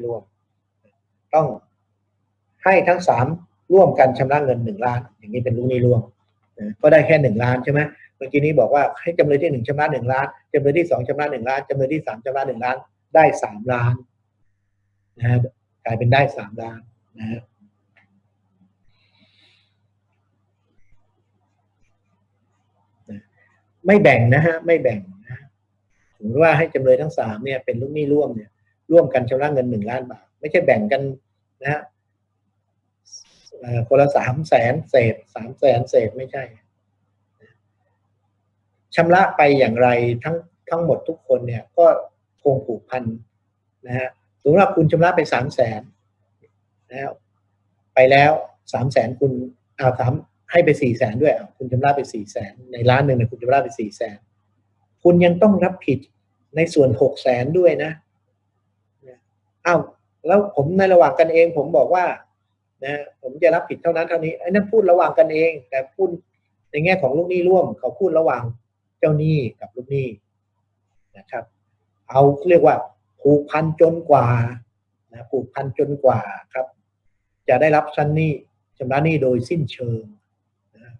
ที่ร่วม ต้องให้ทั้งสามร่วมกันชำระเงินหนึ่งล้าน อย่างนี้เป็นลูกหนี้ร่วมก็ได้แค่หนึ่งล้านใช่ไหมเมื่อกี้นี้บอกว่าให้จำเลยที่หนึ่งชำระหนึ่งล้านจำเลยที่สองชำระหนึ่งล้านจำเลยที่สามชำระหนึ่งล้าน ได้สามล้านนะฮะกลายเป็นได้สามล้านนะฮะไม่แบ่งนะฮะไม่แบ่งนะสมมติว่าให้จำเลยทั้งสามเนี่ยเป็นลูกหนี้ร่วมเนี่ย ร่วมกันชำระเงินหนึ่งล้านบาท ไม่ใช่แบ่งกันนะฮะเอ่อคนละสามแสนเศษสามแสนเศษไม่ใช่ชำระไปอย่างไรทั้งทั้งหมดทุกคนเนี่ย ก็คงผูกพันนะฮะสมมติว่าคุณชำระไปสามแสนแล้วไปแล้วสามแสนคุณเอาสามให้ไปสี่แสนด้วยคุณชำระไปสี่แสนในล้านหนึ่งเนี่ยคุณชำระไปสี่แสนคุณยังต้องรับผิดในส่วนหกแสนด้วยนะ อ้าวแล้วผมในระหว่างกันเอง ผมบอกว่านะผมจะรับผิดเท่านั้นเท่านี้ไอ้นั่นพูดระหว่างกันเอง แต่พูดในแง่ของลูกหนี้ร่วม เขาพูดระหว่างเจ้าหนี้กับลูกหนี้นะครับ เอาเรียกว่าผูกพันจนกว่านะผูกพันจนกว่าครับ จะได้รับชั้นหนี้ชำระหนี้โดยสิ้นเชิงนะ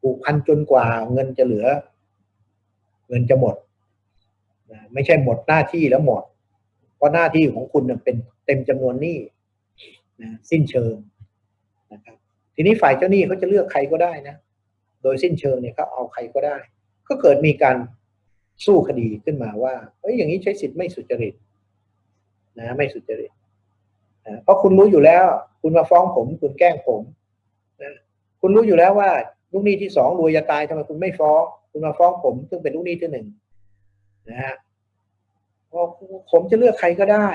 ผูกพันจนกว่าเงินจะเหลือ เงินจะหมดนะไม่ใช่หมดหน้าที่แล้วหมด เพราะหน้าที่ของคุณเป็นเต็มจำนวนหนี้นะสิ้นเชิงนะครับ ทีนี้ฝ่ายเจ้าหนี้เขาจะเลือกใครก็ได้นะ โดยสิ้นเชิงเนี่ยเขาเอาใครก็ได้ ก็เกิดมีการสู้คดีขึ้นมาว่าเอ้ยอย่างนี้ใช้สิทธิ์ไม่สุจริตนะไม่สุจริตนะเพราะคุณรู้อยู่แล้ว คุณมาฟ้องผม คุณแกล้งผมนะคุณรู้อยู่แล้วว่าลูกหนี้ที่สองรวยจะตายทำไมคุณไม่ฟ้อง คุณมาฟ้องผม ซึ่งเป็นลูกหนี้ที่หนึ่งนะฮะ ผมจะเลือกใครก็ได้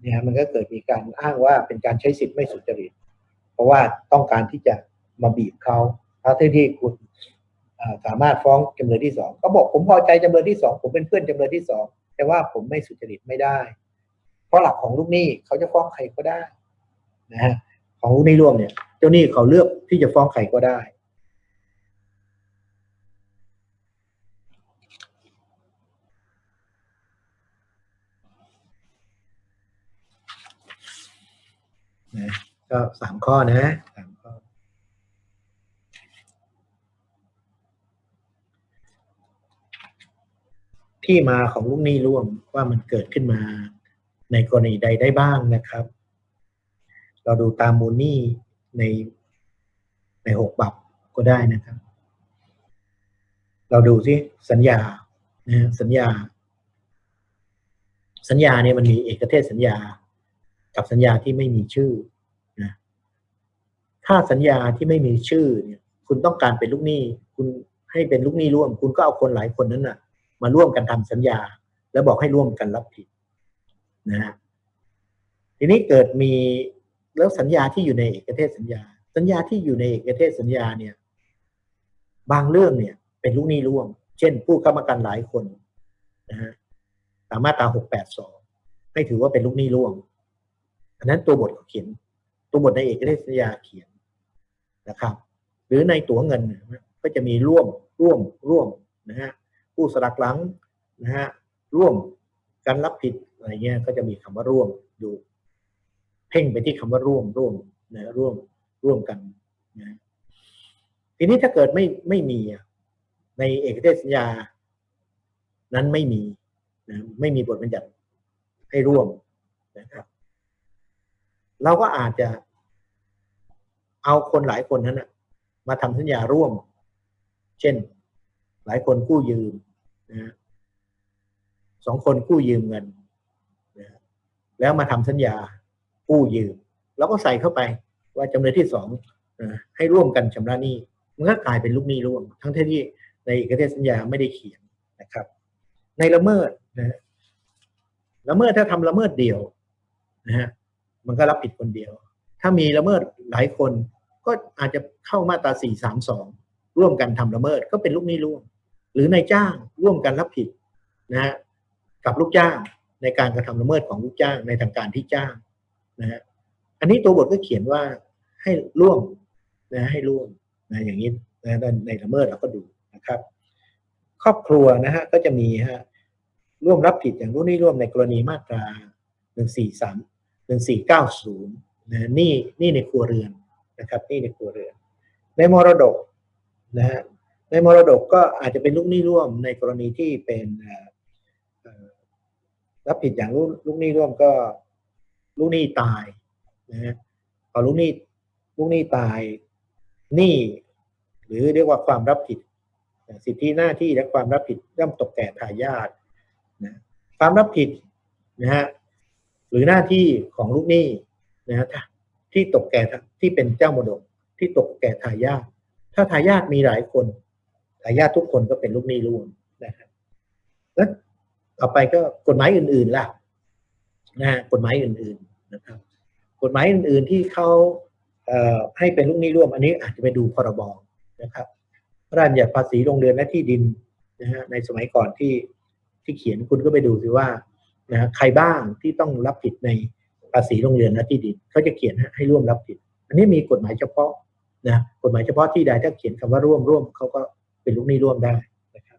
เนี่ยมันก็เกิดมีการอ้างว่าเป็นการใช้สิทธิ์ไม่สุจริต เพราะว่าต้องการที่จะมาบีบเขาถ้าที่คุณสามารถฟ้องจำเลยที่สองก็บอกผมพอใจจำเลยที่สองผมเป็นเพื่อนจำเลยที่สองแต่ว่าผมไม่สุจริตไม่ได้ เพราะหลักของลูกหนี้เขาจะฟ้องใครก็ได้นะฮะของลูกหนี้ร่วมเนี่ย เจ้าหนี้เขาเลือกที่จะฟ้องใครก็ได้ นะก็สามข้อนะสามข้อที่มาของลูกหนี้ร่วมว่ามันเกิดขึ้นมาในกรณีใดได้บ้างนะครับ เราดูตามมูลหนี้ในในหกบับก็ได้นะครับ เราดูสิสัญญานะสัญญา สัญญาเนี่ยมันมีเอกเทศสัญญา กับสัญญาที่ไม่มีชื่อนะถ้าสัญญาที่ไม่มีชื่อเนี่ยคุณต้องการเป็นลูกหนี้ คุณให้เป็นลูกหนี้ร่วม คุณก็เอาคนหลายคนนั้นน่ะ มาร่วมกันทำสัญญา แล้วบอกให้ร่วมกันรับผิดนะฮะทีนี้เกิดมีแล้วสัญญาที่อยู่ในเอกเทศสัญญา สัญญาที่อยู่ในเอกเทศสัญญาเนี่ย บางเรื่องเนี่ย เป็นลูกหนี้ร่วม เช่น ผู้ค้ำประกันหลายคนนะฮะตามมาตราหกแปดสองให้ถือว่าเป็นลูกหนี้ร่วม อันนั้นตัวบทเขาเขียน ตัวบทในเอกเทศสัญญาเขียนนะครับ หรือในตัวเงินก็จะมีร่วมร่วมร่วมนะฮะผู้สลักหลังนะฮะร่วมการรับผิดอะไรเงี้ยก็จะมีคำว่าร่วมอยู่ เพ่งไปที่คำว่าร่วมร่วมนะร่วมร่วมกันนะทีนี้ถ้าเกิดไม่ไม่มีในเอกเทศสัญญา นั้นไม่มีนะไม่มีบทบัญญัติให้ร่วมนะครับ เราก็อาจจะ เอาคนหลายคนนั้นนะมาทำสัญญาร่วม เช่น หลายคนกู้ยืมนะสองคนกู้ยืมเงินนะแล้วมาทำสัญญากู้ยืม แล้วก็ใส่เข้าไปว่าจำเลยที่สองนะให้ร่วมกันชำระหนี้มันก็กลายเป็นลูกหนี้ร่วม ทั้งที่ในเอกเทศสัญญาไม่ได้เขียนนะครับ ในละเมิดนะละเมิดถ้าทำละเมิดเดียวนะฮะ มันก็รับผิดคนเดียว ถ้ามีละเมิดหลายคนก็อาจจะเข้ามาตราสี่สามสองร่วมกันทำละเมิดก็เป็นลูกหนี้ร่วม หรือนายจ้างร่วมกันรับผิดนะฮะกับลูกจ้างในการกระทำละเมิดของลูกจ้างในทางการที่จ้างนะฮะอันนี้ตัวบทก็เขียนว่าให้ร่วมนะให้ร่วมนะอย่างนี้นะในละเมิดเราก็ดูนะครับ ครอบครัวนะฮะก็จะมีฮะร่วมรับผิดอย่างรู้นี่ร่วมในกรณีมาตราหนึ่งสี่สาม หนึ่งสี่เก้าศูนะนี่นี่ในครัวเรือนนะครับนี่ในครัวเรือน ในมรดกนะฮะในมรดกก็อาจจะเป็นลูกหนี้ร่วมในกรณีที่เป็นรับผิดอย่างลูกลูกหนี้ร่วมก็ลูกหนี้ตายนะฮะพอลูกหนี้ลูกหนี้ตายหนี้หรือเรียกว่าความรับผิด สิทธิหน้าที่และความรับผิดย่อมตกแก่ทายาทนะความรับผิดนะฮะ หรือหน้าที่ของลูกหนี้นะฮะที่ตกแก่ที่เป็นเจ้ามรดกที่ตกแก่ทายาทถ้าทายาทมีหลายคนทายาททุกคนก็เป็นลูกหนี้ร่วมนะครับแล้วต่อไปก็กฎหมายอื่น ๆล่ะนะฮะกฎหมายอื่น ๆนะครับ กฎหมายอื่นๆที่เขาให้เป็นลูกหนี้ร่วม อันนี้อาจจะไปดูพรบนะครับพระราชบัญญัติภาษีโรงเรือนและที่ดินนะฮะในสมัยก่อนที่ที่เขียนคุณก็ไปดูสิว่า นะใครบ้างที่ต้องรับผิดในภาษีโรงเรือนและที่ดินเขาจะเขียนให้ร่วมรับผิด อันนี้มีกฎหมายเฉพาะนะกฎหมายเฉพาะที่ใดถ้าเขียนคำว่าร่วมร่วมเขาก็เป็นลูกหนี้ร่วมได้นะครับ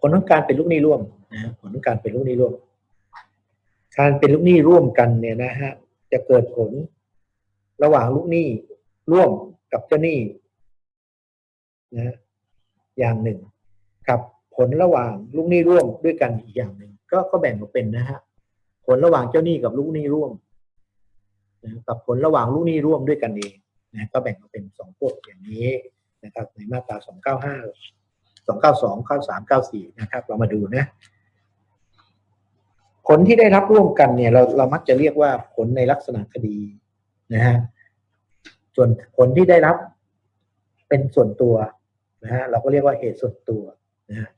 ผลของการเป็นลูกหนี้ร่วมนะผลของการเป็นลูกหนี้ร่วม การเป็นลูกหนี้ร่วมกันเนี่ยนะฮะจะเกิดผลระหว่างลูกหนี้ร่วมกับเจ้าหนี้นะอย่างหนึ่งกับ ผลระหว่างลูกหนี้ร่วมด้วยกันอีกอย่างหนึ่งก็ก็แบ่งออกเป็นนะฮะผลระหว่างเจ้าหนี้กับลูกหนี้ร่วมนะกับผลระหว่างลูกหนี้ร่วมด้วยกันเองนะก็แบ่งออกเป็นสองพวกอย่างนี้นะครับ ในมาตราสองเก้าห้าสองเก้าสองเก้าสามเก้าสี่นะครับ เรามาดูนะ ผลที่ได้รับร่วมกันเนี่ย เราเรามักจะเรียกว่าผลในลักษณะคดีนะฮะส่วนผลที่ได้รับเป็นส่วนตัวนะฮะเราก็เรียกว่าเหตุส่วนตัว นะ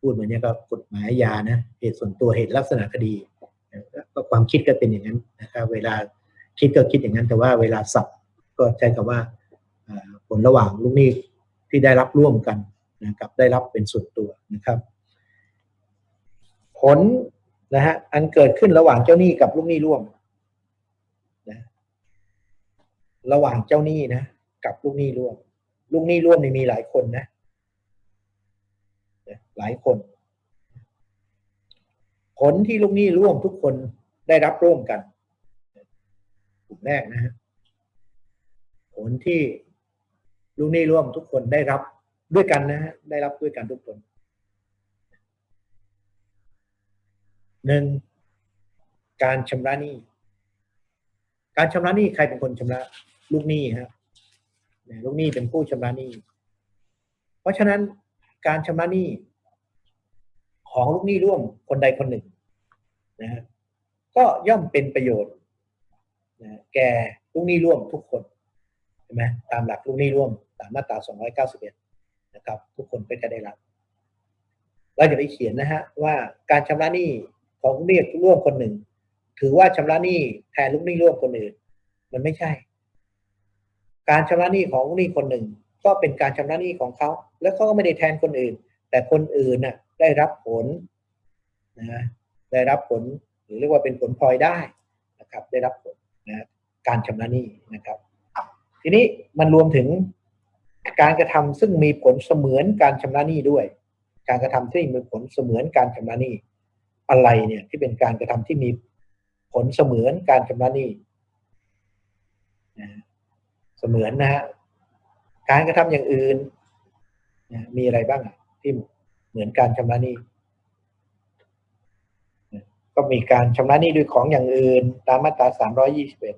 พูดเหมือนนี้ก็กฎหมายยานะเหตุส่วนตัวเหตุลักษณะคดีก็ความคิดก็เป็นอย่างนั้นนะครับเวลาคิดก็คิดอย่างนั้น แต่ว่าเวลาสับก็ใช้คำว่าผลระหว่างลูกหนี้ที่ได้รับร่วมกันนะกับได้รับเป็นส่วนตัวนะครับ ผลนะฮะอันเกิดขึ้นระหว่างเจ้าหนี้กับลูกหนี้ร่วมนะระหว่างเจ้าหนี้นะกับลูกหนี้ร่วม ลูกหนี้ร่วมนี่มีหลายคนนะ หลายคน ผลที่ลูกหนี้ร่วมทุกคนได้รับร่วมกันกลุ่มแรกนะฮะผลที่ลูกหนี้ร่วมทุกคนได้รับด้วยกันนะฮะได้รับด้วยกันทุกคนหนึ่งการชำระหนี้ การชำระหนี้ใครเป็นคนชำระลูกหนี้ครับลูกหนี้เป็นผู้ชำระหนี้ เพราะฉะนั้น การชำระหนี้ของลูกหนี้ร่วมคนใดคนหนึ่งนะฮะก็ย่อมเป็นประโยชน์นะแก่ลูกหนี้ร่วมทุกคนใช่ไหมตามหลักลูกหนี้ร่วมตามมาตรา 291 นะครับ ทุกคนก็จะได้รับเราจะไปเขียนนะฮะว่าการชำระหนี้ของลูกหนี้ร่วมคนหนึ่ง ถือว่าชำระหนี้แทนลูกหนี้ร่วมคนอื่น มันไม่ใช่ การชำระหนี้ของลูกหนี้คนหนึ่ง ก็เป็นการชำระหนี้ของเขา แล้วเขาก็ไม่ได้แทนคนอื่น แต่คนอื่นน่ะได้รับผลนะได้รับผลหรือเรียกว่าเป็นผลพลอยได้นะครับ ได้รับผลนะการชำระหนี้นะครับ ทีนี้มันรวมถึงการกระทำซึ่งมีผลเสมือนการชำระหนี้ด้วย การกระทำที่มีผลเสมือนการชำระหนี้อะไรเนี่ยที่เป็นการกระทำที่มีผลเสมือนการชำระหนี้นะเสมือนนะฮะ การกระทำอย่างอื่นมีอะไรบ้างที่เหมือนการชำระหนี้ก็มีการชำระหนี้ด้วยของอย่างอื่น ตามมาตราสามร้อยี่สิบเอ็ด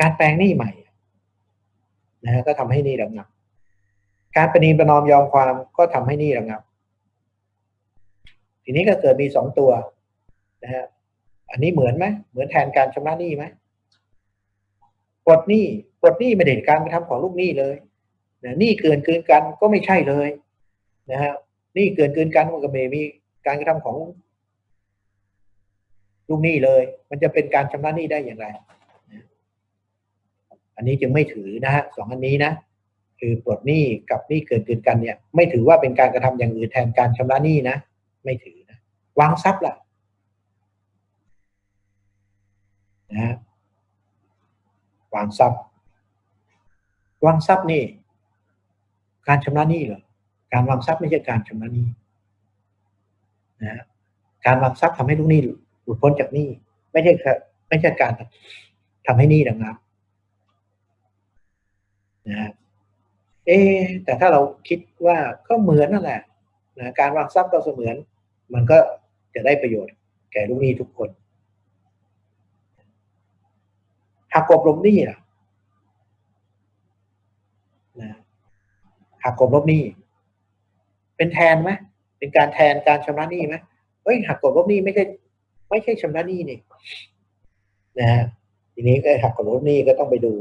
การแปลงหนี้ใหม่นะฮะก็ทำให้หนี้ระงับ การประนีประนอมยอมความก็ทำให้หนี้ระงับ ทีนี้ก็เกิดมีสองตัวนะฮะอันนี้เหมือนไหมเหมือนแทนการชำระหนี้ไหมปลดหนี้ ปลดหนี้ไม่ได้การกระทำของลูกหนี้เลยนะหนี้เกินเกินกันก็ไม่ใช่เลยนะฮะนี่เกินเกินกันมันก็ไม่มีการกระทำของลูกหนี้เลย มันจะเป็นการชำระหนี้ได้อย่างไร อันนี้จึงไม่ถือนะฮะสองอันนี้นะคือปลดหนี้กับหนี้เกินเกินกันเนี่ย ไม่ถือว่าเป็นการกระทำอย่างอื่นแทนการชำระหนี้นะไม่ถือนะวางทรัพย์ล่ะนะวางทรัพย์ วางทรัพย์นี่ การชำระหนี้เหรอการวางทรัพย์ไม่ใช่การชำระหนี้นะการวางทรัพย์ทำให้ลูกหนี้หลุดพ้นจากหนี้ไม่ใช่ไม่ใช่การทำให้หนี้ระงับนะฮะเอ๊แต่ถ้าเราคิดว่าก็เหมือนนั่นแหละนะการวางทรัพย์ก็เสมือน มันก็จะได้ประโยชน์ แก่ลูกหนี้ทุกคนหากกบลบหนี้ล่ะ หากกบลบหนี้ เป็นแทนไหมเป็นการแทนการชำระหนี้ไหมเฮ้ยหักกบลบหนี้ไม่ใช่ ไม่ใช่ชำระหนี้นี่นะฮะทีนี้ก็หักกบลบหนี้ก็ต้องไปดู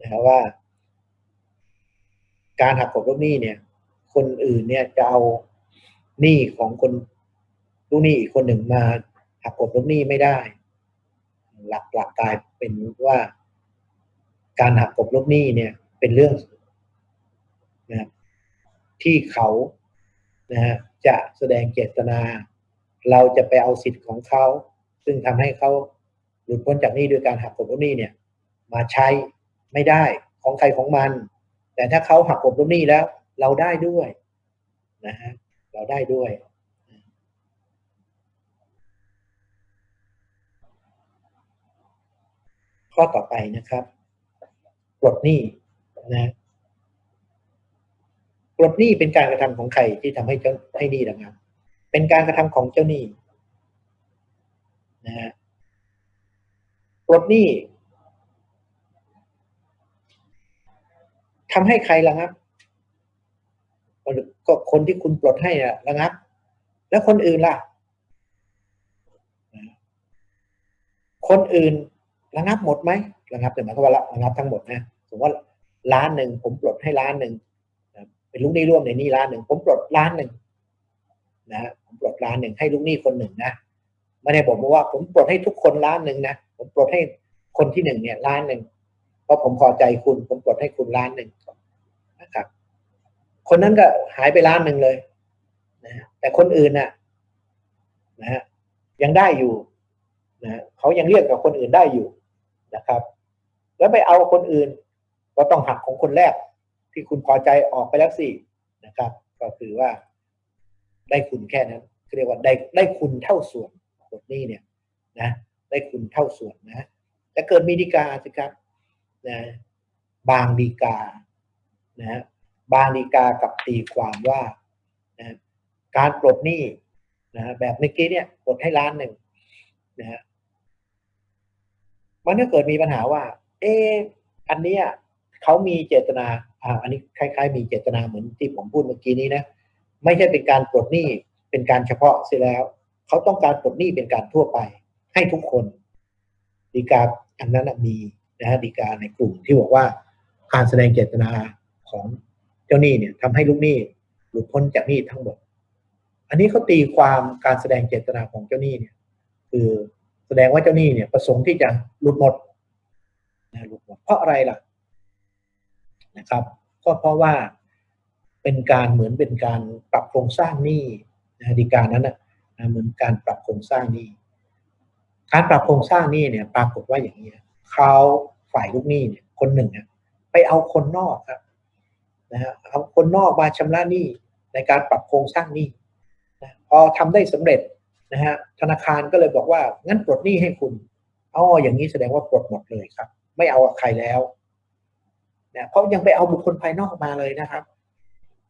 นะครับว่า การหักกบลบหนี้เนี่ย คนอื่นเนี่ยจะเอาหนี้ของคนลูกหนี้อีกคนหนึ่งมาหักกบลบหนี้ไม่ได้ หลักหลักกลายเป็นว่า การหักกบลบหนี้เนี่ย เป็นเรื่อง นะที่เขานะฮะจะแสดงเจตนา เราจะไปเอาสิทธิ์ของเขา ซึ่งทำให้เขาหลุดพ้นจากหนี้โดยการหักกบลบหนี้เนี่ย มาใช้ไม่ได้ของใครของมัน แต่ถ้าเขาหักกบลบหนี้แล้ว เราได้ด้วยนะฮะเราได้ด้วยข้อต่อไปนะครับปลดหนี้นะ ปลดหนี้เป็นการกระทำของใครที่ทำให้เจ้าให้หนี้ระงับ เป็นการกระทำของเจ้าหนี้นะฮะปลดหนี้ทำให้ใครระงับก็คนที่คุณปลดให้อะระงับ แล้วคนอื่นล่ะ คนอื่นระงับหมดไหมระงับแต่หมายความว่าระงับทั้งหมดนะสมมติว่าล้านหนึ่งผมปลดให้ล้านหนึ่ง เป็นลูกหนี้ร่วมในหนี้ล้านหนึ่งผมปลดล้านหนึ่งนะผมปลดล้านหนึ่งให้ลูกหนี้คนหนึ่งนะไม่ได้บอกว่าผมปลดให้ทุกคนล้านหนึ่งนะผมปลดให้คนที่หนึ่งเนี่ยล้านหนึ่งเพราะผมพอใจคุณผมปลดให้คุณล้านหนึ่งนะครับ คนนั้นก็หายไปล้านหนึ่งเลยนะแต่คนอื่นน่ะนะฮะยังได้อยู่นะเขายังเรียกกับคนอื่นได้อยู่นะครับ แล้วไปเอาคนอื่นก็ต้องหักของคนแรก ที่คุณพอใจออกไปแล้วสินะครับ ก็คือว่าได้คุณแค่นั้นเรียกว่าได้ได้คุณเท่าส่วนบทนี้เนี่ยนะ ได้คุณเท่าส่วนนะแต่เกิดมีดีกาสิครับนะบางดีกานะบางดีกากับตีความว่านะการปลดหนี้นะแบบเมื่อกี้เนี่ยปลดให้ล้านหนึ่งนะฮะมันก็เกิดมีปัญหาว่า เอออันเนี้ยเขามีเจตนา อ่าอันนี้คล้าย ๆ มีเจตนาเหมือนที่ผมพูดเมื่อกี้นี้นะไม่ใช่เป็นการปลดหนี้เป็นการเฉพาะเสียแล้ว เขาต้องการปลดหนี้เป็นการทั่วไป ให้ทุกคนดีกาอันนั้นมีนะฮะดีกาในกลุ่มที่บอกว่าการแสดงเจตนาของเจ้าหนี้เนี่ยทำให้ลูกหนี้หลุดพ้นจากหนี้ทั้งหมด อันนี้เขาตีความการแสดงเจตนาของเจ้าหนี้เนี่ย คือแสดงว่าเจ้าหนี้เนี่ยประสงค์ที่จะหลุดหมดนะหลุดหมดเพราะอะไรล่ะ นะครับ ก็เพราะว่าเป็นการเหมือนเป็นการปรับโครงสร้างหนี้นะดีการนั้นนะเหมือนการปรับโครงสร้างหนี้การปรับโครงสร้างหนี้เนี่ย ปรากฏว่าอย่างนี้เขาฝ่ายลูกหนี้เนี่ยคนหนึ่งเนี่ยไปเอาคนนอกครับนะฮะเอาคนนอกมาชำระหนี้ในการปรับโครงสร้างหนี้นะพอทำได้สำเร็จนะฮะธนาคารก็เลยบอกว่างั้นปลดหนี้ให้คุณอ๋ออย่างนี้แสดงว่าปลดหมดเลยครับ ไม่เอาใครแล้ว นะเพราะยังไปเอาบุคคลภายนอกมาเลยนะครับ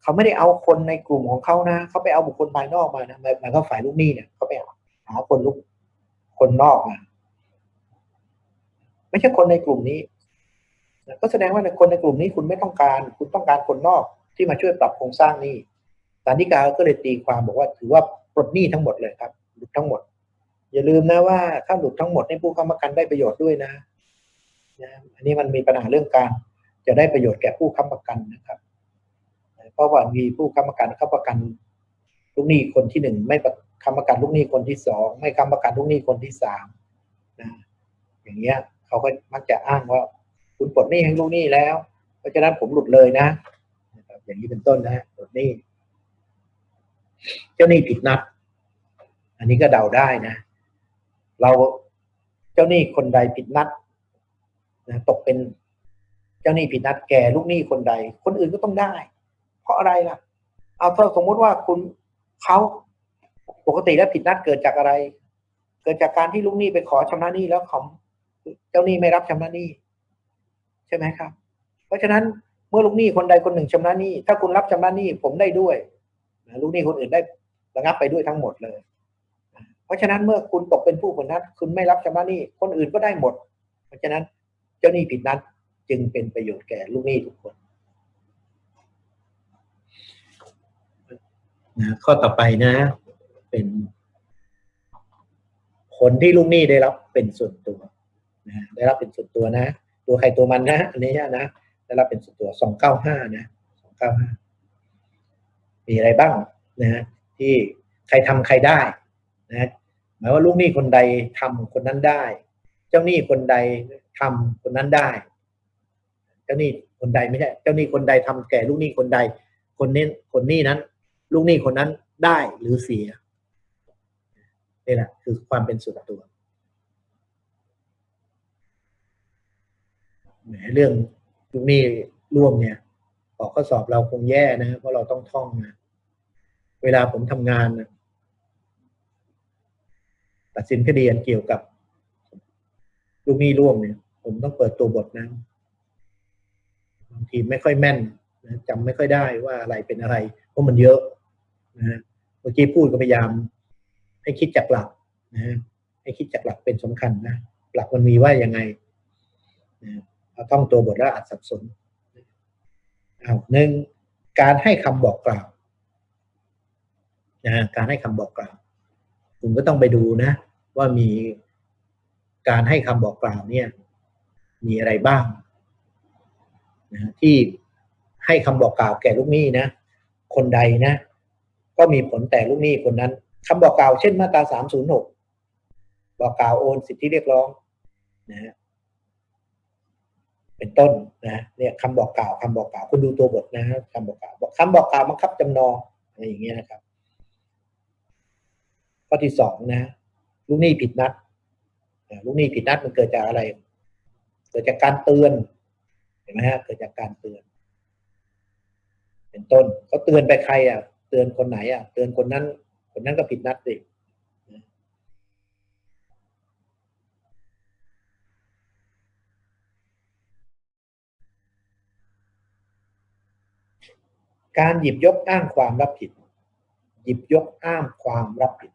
เขาไม่ได้เอาคนในกลุ่มของเขานะเขาไปเอาบุคคลภายนอกมานะหมันก็ฝ่ายลูกหนี้เนี่ยเขาไปหาคนลูกคนนอกมาไม่ใช่คนในกลุ่มนี้ก็แสดงว่าในคนในกลุ่มนี้คุณไม่ต้องการ คุณต้องการคนนอกที่มาช่วยปรับโครงสร้างนี้สารนิกาก็เลยตีความบอกว่าถือว่าปลดหนี้ทั้งหมดเลยครับหลุดทั้งหมด อย่าลืมนะว่าถ้าหลุดทั้งหมดให้ผู้ค้ำประกันได้ประโยชน์ด้วยนะนะ อันนี้มันมีปัญหาเรื่องการ จะได้ประโยชน์แก่ผู้ค้ำประกันนะครับ เพราะว่ามีผู้ค้ำประกันค้ำประกันลูกหนี้คนที่หนึ่งไม่ค้ำประกันลูกหนี้คนที่สองไม่ค้ำประกันลูกหนี้คนที่สามนะอย่างเงี้ยเขาก็มักจะอ้างว่า คุณปลดหนี้ให้ลูกหนี้แล้ว เพราะฉะนั้นผมหลุดเลยนะอย่างนี้เป็นต้นนะปลดหนี้เจ้าหนี้ผิดนัด อันนี้ก็เดาได้นะ เราเจ้าหนี้คนใดผิดนัดนะตกเป็น เจ้าหนี้ผิดนัดแก่ลูกหนี้คนใด คนอื่นก็ต้องได้ เพราะอะไรล่ะ เอาถ้าสมมุติว่าคุณเขาปกติแล้วผิดนัดเกิดจากอะไร เกิดจากการที่ลูกหนี้ไปขอชำระหนี้แล้วเขาเจ้าหนี้ไม่รับชำระหนี้ ใช่ไหมครับ เพราะฉะนั้นเมื่อลูกหนี้คนใดคนหนึ่งชำระหนี้ ถ้าคุณรับชำระหนี้ผมได้ด้วยลูกหนี้คนอื่นได้ระงับไปด้วยทั้งหมดเลย เพราะฉะนั้นเมื่อคุณตกเป็นผู้ผิดนัดคุณไม่รับชำระหนี้ คนอื่นก็ได้หมด เพราะฉะนั้นเจ้าหนี้ผิดนัด จึงเป็นประโยชน์แก่ลูกหนี้ทุกคนนะข้อต่อไปนะ เป็น ผลที่ลูกหนี้ได้รับเป็นส่วนตัวนะได้รับเป็นส่วนตัวนะ ตัวใครตัวมันนะอันนี้นะได้รับเป็นส่วนตัวสองเก้าห้านะสองเก้าห้ามีอะไรบ้างนะฮะที่ใครทำใครได้นะหมายว่าลูกหนี้คนใดทำคนนั้นได้ เจ้าหนี้คนใดทำคนนั้นได้ จ้าหนี้คนใดไม่ใช่เจ้าหนี้คนใดทำแก่ลูกหนี้คนใด คนนี้คนนี้นั้น ลูกหนี้คนนั้นได้หรือเสียนี่แหละคือความเป็นส่วนตัวแหมเรื่องลูกหนี้ร่วมเนี่ยออกข้อสอบเราคงแย่นะเพราะเราต้องท่องนะเวลาผมทำงานนะตัดสินคดีเกี่ยวกับลูกหนี้ร่วมเนี่ย ผมต้องเปิดตัวบทนะางทีไม่ค่อยแม่นนะจำไม่ค่อยได้ว่าอะไรเป็นอะไร เพราะมันเยอะนะเมื่อกี้พูดก็พยายาม ให้คิดจากหลักนะให้คิดจากหลักเป็นสำคัญนะหลักมันมีว่ายังไงนะเอาท่องตัวบทแล้วอาจสับสนเอาหนึ่งการให้คำบอกกล่าวนะการให้คำบอกกล่าวคุณก็ต้องไปดูนะ ว่ามีการให้คำบอกกล่าวเนี่ย มีอะไรบ้าง นะที่ให้คำบอกกล่าวแก่ลูกหนี้นะ คนใดนะ ก็มีผลแต่ลูกหนี้คนนั้นคำบอกกล่าวเช่นมาตราสามศูนย์หกบอกกล่าวโอนสิทธิเรียกร้องนะเป็นต้นนะเนี่ยคำบอกกล่าวคำบอกกล่าวคุณดูตัวบทนะคำบอกกล่าวบอกคำบอกกล่าวบังคับจำนองอะไรอย่างเงี้ยนะครับข้อที่สองนะลูกหนี้ผิดนัดลูกหนี้ผิดนัดมันเกิดจากอะไร เกิดจากการเตือน ห็นไหมฮะเกิดจากการเตือน เป็นต้นเขาเตือนไปใคร อะ เตือนคนไหน อะ เตือนคนนั้น คนนั้นก็ผิดนัดสิการหยิบยกอ้างความรับผิด หยิบยกอ้างความรับผิด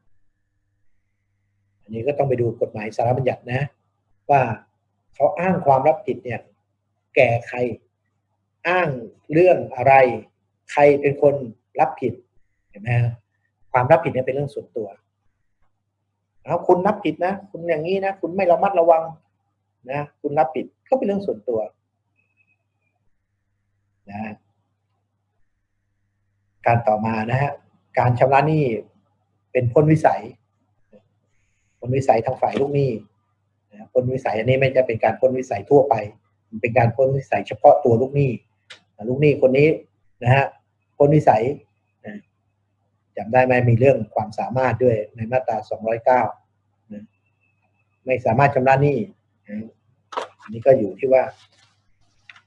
อันนี้ก็ต้องไปดูกฎหมายสารบัญญัตินะ ว่าเขาอ้างความรับผิดเนี่ย แก่ใคร อ้างเรื่องอะไร ใครเป็นคนรับผิดเห็นไหมความรับผิดเนี่ยเป็นเรื่องส่วนตัวเอาคุณรับผิดนะ คุณอย่างนี้นะ คุณไม่ระมัดระวังนะคุณรับผิดก็เป็นเรื่องส่วนตัวนะการต่อมานะฮะการชำระหนี้เป็นพ้นวิสัยพ้นวิสัยทางฝ่ายลูกหนี้พ้นวิสัยอันนี้ไม่จะเป็นการพ้นวิสัยทั่วไป เป็นการพ้นวิสัยเฉพาะตัวลูกหนี้ลูกหนี้คนนี้นะฮะพ้นวิสัยจำได้ไหมมีเรื่องความสามารถด้วยในมาตรา 209นะไม่สามารถชำระหนี้อันนี้ก็อยู่ที่ว่า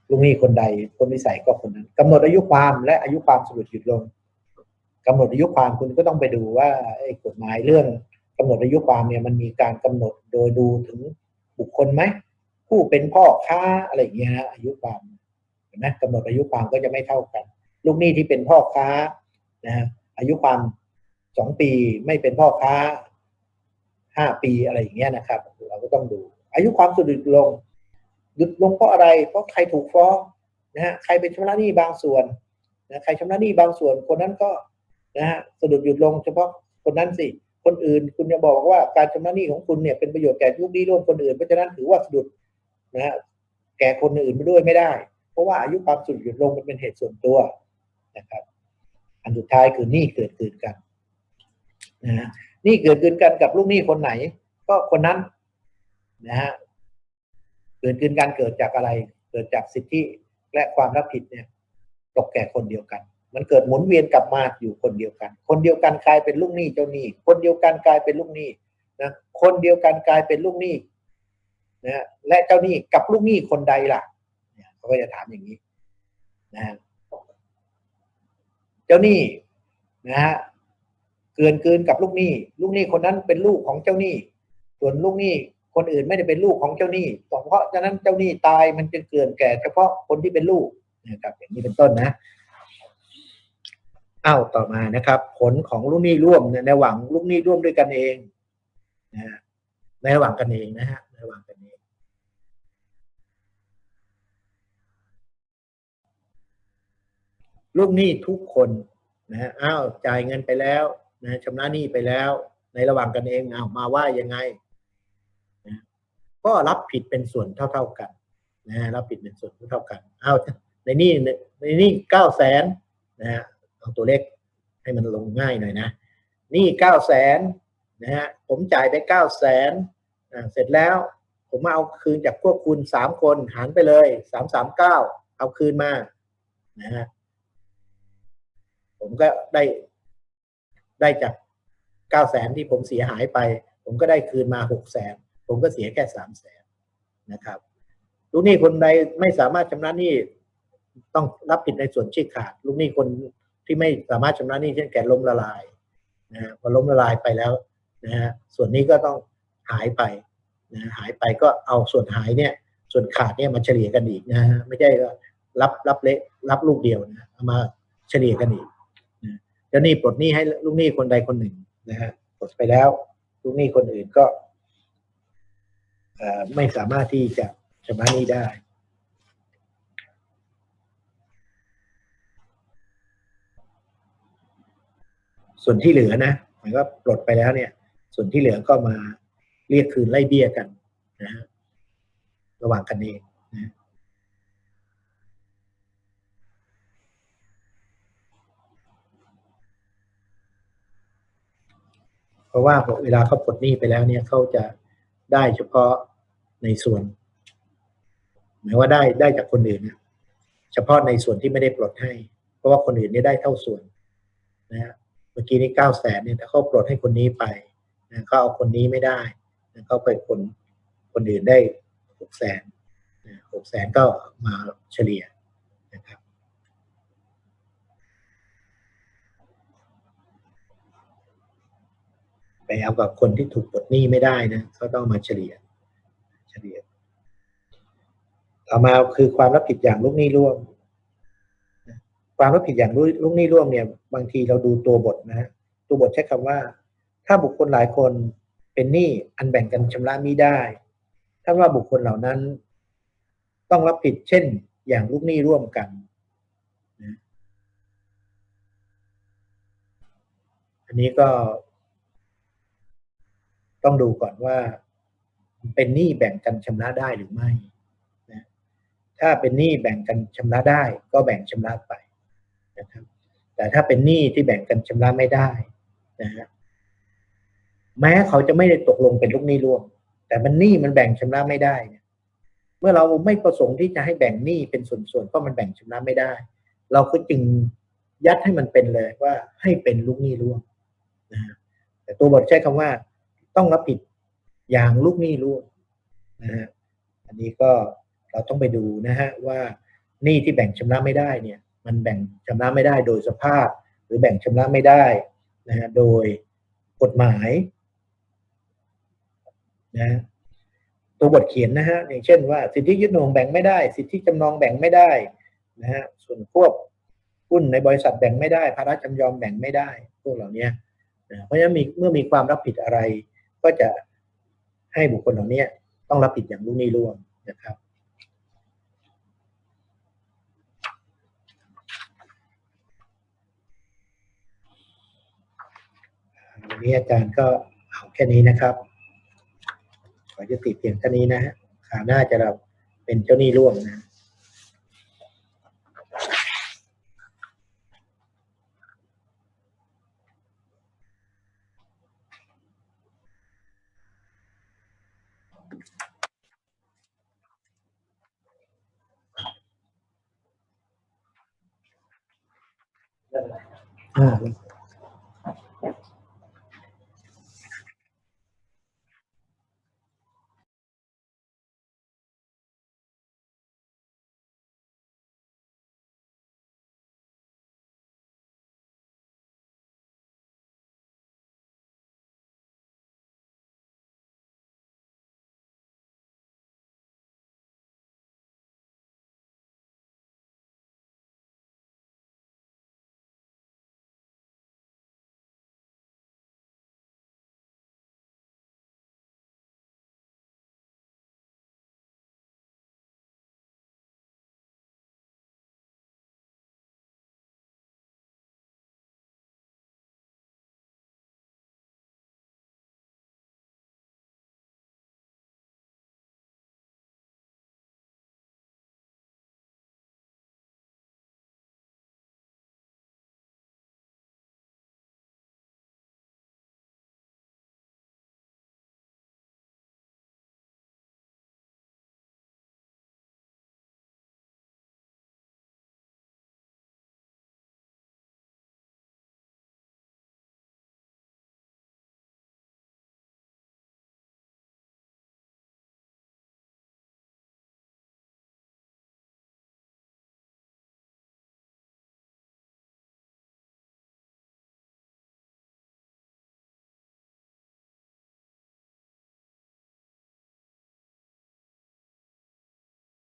ลูกหนี้คนใดคนวิสัยก็คนนั้นกำหนดอายุความและอายุความสรุปหยุดลงกำหนดอายุความคุณก็ต้องไปดูว่าไอ้กฎหมายเรื่องกำหนดอายุความเนี่ยมันมีการกำหนดโดยดูถึงบุคคลไหม ผู้เป็นพ่อค้าอะไรอย่างเงี้ยนะอายุความเห็นไหมกำหนดอายุความก็จะไม่เท่ากัน ลูกหนี้ที่เป็นพ่อค้านะฮะอายุความสองปีไม่เป็นพ่อค้าห้าปีอะไรอย่างเงี้ยนะครับ เราก็ต้องดู อายุความสุดลงหยุดลงเพราะอะไรเพราะใครถูกฟ้องนะฮะใครเป็นชำระหนี้บางส่วนนะใครชำระหนี้บางส่วน คนนั้นก็นะฮะสะดุดหยุดลงเฉพาะคนนั้นสิ คนอื่นคุณจะบอกว่าการชำระหนี้ของคุณเนี่ยเป็นประโยชน์แก่ลูกหนี้ร่วมคนอื่นเพราะฉะนั้นถือว่าสะดุด นะฮะแก่คนอื่นไปด้วยไม่ได้ เพราะว่าอายุความสุดหยุดลงมันเป็นเหตุส่วนตัวนะครับ อันสุดท้ายคือหนี้เกิดขึ้นกันนะฮะหนี่เกิดขึ้นกันกับลูกหนี้คนไหน ก็คนนั้นนะฮะเกิดขึ้นการเกิดจากอะไร เกิดจากสิทธิและความรับผิดเนี่ยตกแก่คนเดียวกัน มันเกิดหมุนเวียนกลับมาอยู่คนเดียวกัน คนเดียวกันกลายเป็นลูกหนี้เจ้าหนี้ คนเดียวกันกลายเป็นลูกหนี้นะ คนเดียวกันกลายเป็นลูกหนี้ นะและเจ้าหนี้กับลูกหนี้คนใดล่ะเนี่ยเขาก็จะถามอย่างนี้นะเจ้าหนี้นะฮะเกินเกินกับลูกหนี้ ลูกหนี้คนนั้นเป็นลูกของเจ้าหนี้ ส่วนลูกหนี้คนอื่นไม่ได้เป็นลูกของเจ้าหนี้เพราะฉะนั้นเจ้าหนี้ตายมันจึงเกินแก่ เฉพาะคนที่เป็นลูกนะครับ อย่างนี้เป็นต้นนะเอ้าต่อมานะครับ ผลของลูกหนี้ร่วมในระหว่างลูกหนี้ร่วมด้วยกันเองนะฮะในระหว่างกันเองนะฮะในระหว่างกันเอง ลูกหนี้ทุกคนนะฮะอ้าวจ่ายเงินไปแล้วนะชำระหนี้ไปแล้ว ในระหว่างกันเองอ้าวมาว่ายังไงนะก็รับผิดเป็นส่วนเท่า ๆกันนะรับผิดเป็นส่วนเท่ากันอ้าวในหนี้ในหนี้เก้าแสนนะฮะเอาตัวเลขให้มันลงง่ายหน่อยนะหนี้เก้าแสนนะฮะผมจ่ายไปเก้าแสนอ่าเสร็จแล้วผมมาเอาคืนจากพวกคุณสามคนหารไปเลยสามสามเก้าเอาคืนมานะฮะ ผมก็ได้ได้จากเก้าแสนที่ผมเสียหายไป ผมก็ได้คืนมาหกแสนผมก็เสียแค่สามแสนนะครับลูกหนี้คนใดไม่สามารถชำระหนี้ต้องรับผิดในส่วนชี้ขาด ลูกหนี้คนที่ไม่สามารถชำระหนี้เช่นแก่ล้มละลายนะฮะพอล้มละลายไปแล้วนะฮะส่วนนี้ก็ต้องหายไปนะหายไปก็เอาส่วนหายเนี่ย ส่วนขาดเนี่ยมาเฉลี่ยกันอีกนะฮะไม่ใช่รับรับเละรับลูกเดียวนะเอามาเฉลี่ยกันอีก เจ้าหนี้ปลดหนี้ให้ลูกหนี้คนใดคนหนึ่งนะฮะปลดไปแล้วลูกหนี้คนอื่นก็ไม่สามารถที่จะชำระหนี้ได้ ส่วนที่เหลือนะมันก็ปลดไปแล้วเนี่ย ส่วนที่เหลือก็มาเรียกคืนไล่เบี้ยกันนะฮะระหว่างกันเองนะ เพ ราะว่าเวลาเขาปลดหนี้ไปแล้วเนี่ยเขาจะได้เฉพาะในส่วน หมายว่าได้ได้จากคนอื่นนะเฉพาะในส่วนที่ไม่ได้ปลดให้ เพราะว่าคนอื่นเนี่ยได้เท่าส่วนนะฮะเมื่อกี้นี้เก้าแสนเนี่ยถ้าเขาปลดให้คนนี้ไปนะเขาเอาคนนี้ไม่ได้นะเขาไปคนคนอื่นได้หกแสนหกแสนก็มาเฉลี่ยนะครับ ไปเอากับคนที่ถูกปลดหนี้ไม่ได้นะเขาต้องมาเฉลี่ย เฉลี่ย ต่อมาคือความรับผิดอย่างลูกหนี้ร่วม ความรับผิดอย่างลูกหนี้ร่วมเนี่ย บางทีเราดูตัวบทนะฮะตัวบทใช้คำว่า ถ้าบุคคลหลายคนเป็นหนี้อันแบ่งกันชำระมิได้ถ้าว่าบุคคลเหล่านั้น ต้องรับผิดเช่น อย่างลูกหนี้ร่วมกันอันนี้ก็ ต้องดูก่อนว่าเป็นหนี้แบ่งกันชำระได้หรือไม่นะถ้าเป็นหนี้แบ่งกันชำระได้ ก็แบ่งชำระไปนะครับ แต่ถ้าเป็นหนี้ที่แบ่งกันชำระไม่ได้นะฮะแม้เขาจะไม่ได้ตกลงเป็นลูกหนี้ร่วม แต่มันหนี้มันแบ่งชำระไม่ได้เนี่ยเมื่อเราไม่ประสงค์ที่จะให้แบ่งหนี้เป็นส่วนๆเพราะมันแบ่งชำระไม่ได้ เราก็จึงยัดให้มันเป็นเลยว่าให้เป็นลูกหนี้ร่วมนะแต่ตัวบทใช้คำว่า ต้องรับผิดอย่างลูกหนี้ร่วมนะฮะอันนี้ก็เราต้องไปดูนะฮะว่าหนี้ที่แบ่งชำระไม่ได้เนี่ย มันแบ่งชำระไม่ได้โดยสภาพ หรือแบ่งชำระไม่ได้นะฮะโดยกฎหมายนะตัวบทเขียนนะฮะอย่างเช่นว่าสิทธิยึดหน่วงแบ่งไม่ได้ สิทธิจำนองแบ่งไม่ได้นะฮะส่วนควบหุ้นในบริษัทแบ่งไม่ได้ภาระจำยอมแบ่งไม่ได้ พวกเหล่านี้นะเพราะฉะนั้นมีเมื่อมีความรับผิดอะไร ก็จะให้บุคคลเหล่านี้ต้องรับผิดอย่างลูกหนี้ร่วมนะครับ วันนี้อาจารย์ก็เอาแค่นี้นะครับ ขอยุติเพียงเท่านี้นะฮะขาหน้าจะเราเป็นเจ้าหนี้ร่วมนะ อ่า